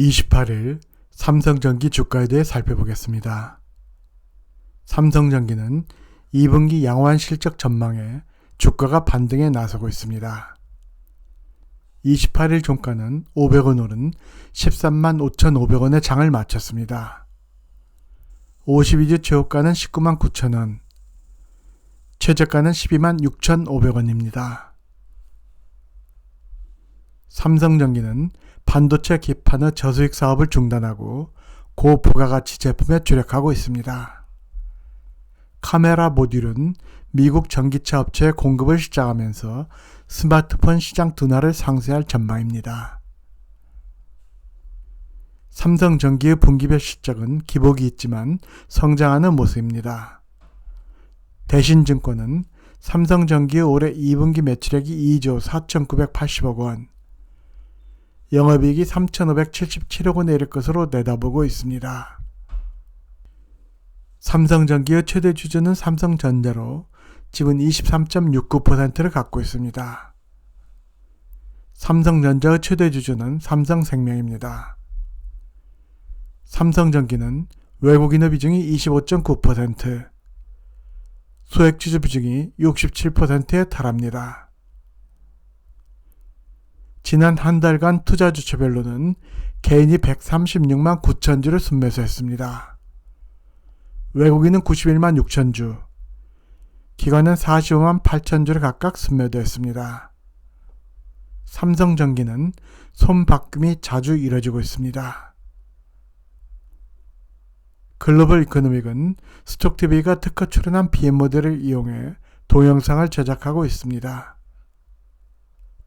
28일 삼성전기 주가에 대해 살펴보겠습니다. 삼성전기는 2분기 양호한 실적 전망에 주가가 반등에 나서고 있습니다. 28일 종가는 500원 오른 13만 5,500원의 장을 마쳤습니다. 52주 최고가는 19만 9천원, 최저가는 12만 6,500원입니다. 삼성전기는 반도체 기판의 저수익 사업을 중단하고 고부가가치 제품에 주력하고 있습니다. 카메라 모듈은 미국 전기차 업체에 공급을 시작하면서 스마트폰 시장 둔화를 상쇄할 전망입니다. 삼성전기의 분기별 실적은 기복이 있지만 성장하는 모습입니다. 대신증권은 삼성전기의 올해 2분기 매출액이 2조 4,980억 원, 영업이익이 3,577억 원에 이를 것으로 내다보고 있습니다. 삼성전기의 최대 주주는 삼성전자로 지분 23.69%를 갖고 있습니다. 삼성전자의 최대 주주는 삼성생명입니다. 삼성전기는 외국인의 비중이 25.9%, 소액주주 비중이 67%에 달합니다. 지난 한 달간 투자 주체별로는 개인이 136만 9천 주를 순매수했습니다. 외국인은 91만 6천 주, 기관은 45만 8천 주를 각각 순매도했습니다. 삼성전기는 손바꿈이 자주 이뤄지고 있습니다. 글로벌 이코노믹은 스톡TV가 특허 출연한 BM 모델을 이용해 동영상을 제작하고 있습니다.